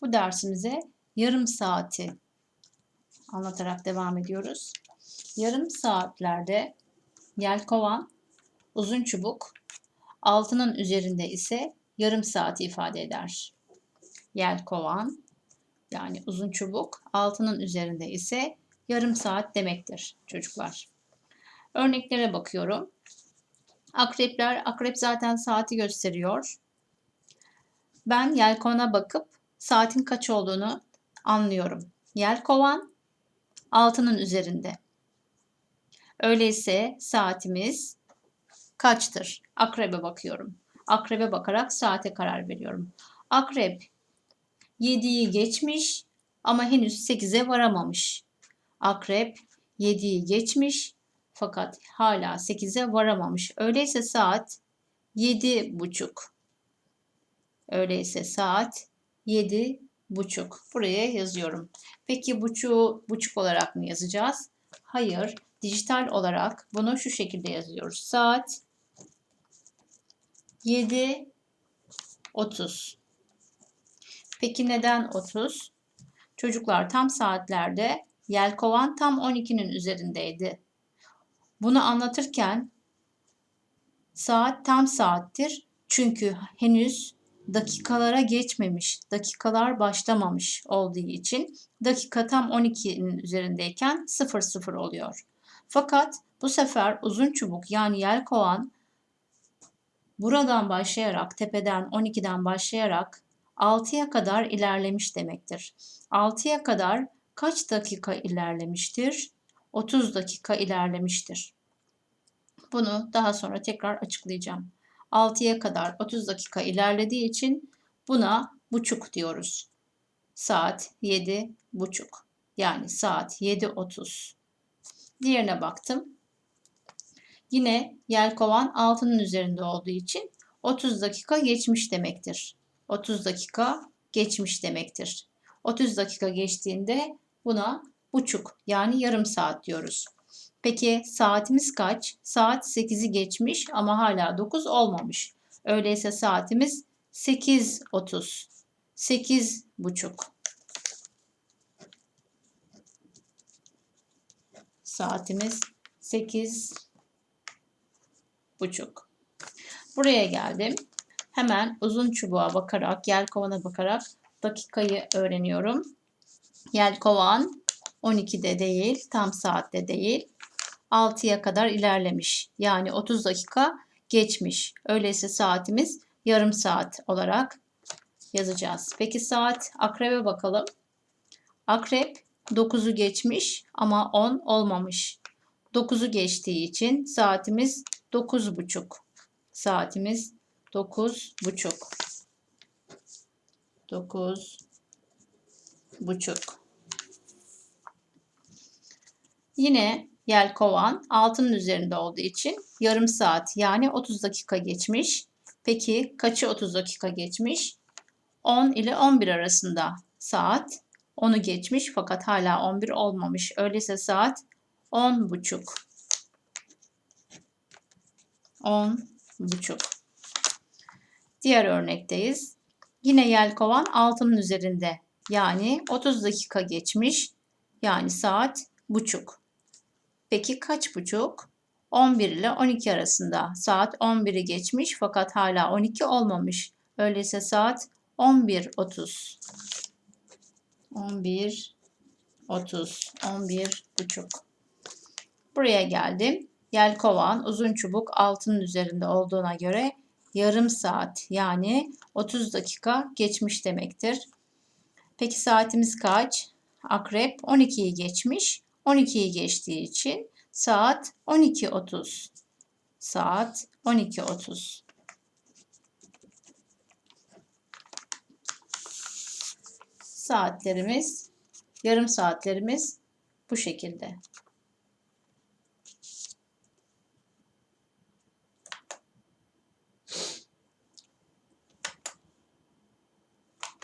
Bu dersimize yarım saati anlatarak devam ediyoruz. Yarım saatlerde yelkovan, uzun çubuk, altının üzerinde ise yarım saati ifade eder. Yelkovan yani uzun çubuk, altının üzerinde ise yarım saat demektir çocuklar. Örneklere bakıyorum. Akrepler, akrep zaten saati gösteriyor. Ben yelkovana bakıp saatin kaç olduğunu anlıyorum. Yelkovan altının üzerinde. Öyleyse saatimiz kaçtır? Akrebe bakıyorum. Akrebe bakarak saate karar veriyorum. Akrep 7'yi geçmiş ama henüz 8'e varamamış. Akrep 7'yi geçmiş fakat hala 8'e varamamış. Öyleyse saat 7.30. Öyleyse saat 7 buçuk. Buraya yazıyorum. Peki buçuğu buçuk olarak mı yazacağız? Hayır. Dijital olarak bunu şu şekilde yazıyoruz. Saat 7 30. Peki neden 30? Çocuklar tam saatlerde yelkovan tam 12'nin üzerindeydi. Bunu anlatırken saat tam saattir. Çünkü henüz dakikalara geçmemiş, dakikalar başlamamış olduğu için dakika tam 12'nin üzerindeyken 00 oluyor. Fakat bu sefer uzun çubuk yani yelkovan buradan başlayarak tepeden 12'den başlayarak 6'ya kadar ilerlemiş demektir. 6'ya kadar kaç dakika ilerlemiştir? 30 dakika ilerlemiştir. Bunu daha sonra tekrar açıklayacağım. 6'ya kadar 30 dakika ilerlediği için buna buçuk diyoruz. Saat 7 buçuk. Yani saat 7.30. Diğerine baktım. Yine yelkovan altının üzerinde olduğu için 30 dakika geçmiş demektir. 30 dakika geçmiş demektir. 30 dakika geçtiğinde buna buçuk yani yarım saat diyoruz. Peki saatimiz kaç? Saat 8'i geçmiş ama hala 9 olmamış. Öyleyse saatimiz 8.30. 8 buçuk. Saatimiz 8 buçuk. Buraya geldim. Hemen uzun çubuğa bakarak, yelkovana bakarak dakikayı öğreniyorum. Yelkovan 12'de değil, tam saatte değil. 6'ya kadar ilerlemiş. Yani 30 dakika geçmiş. Öyleyse saatimiz yarım saat olarak yazacağız. Peki saat akrebe bakalım. Akrep 9'u geçmiş ama 10 olmamış. 9'u geçtiği için saatimiz 9.30. Saatimiz 9.30. 9 buçuk. Yine yelkovan altının üzerinde olduğu için yarım saat yani 30 dakika geçmiş. Peki kaçı 30 dakika geçmiş? 10 ile 11 arasında saat 10'u geçmiş fakat hala 11 olmamış. Öyleyse saat 10 buçuk. 10 buçuk. Diğer örnekteyiz. Yine yelkovan altının üzerinde. Yani 30 dakika geçmiş. Yani saat buçuk. Peki kaç buçuk? 11 ile 12 arasında. Saat 11'i geçmiş fakat hala 12 olmamış. Öyleyse saat 11.30. 11 30 11 buçuk. Buraya geldim. Yelkovan uzun çubuk altının üzerinde olduğuna göre yarım saat yani 30 dakika geçmiş demektir. Peki saatimiz kaç? Akrep 12'yi geçmiş. 12'yi geçtiği için saat 12.30. Saat 12.30. Saatlerimiz, yarım saatlerimiz bu şekilde.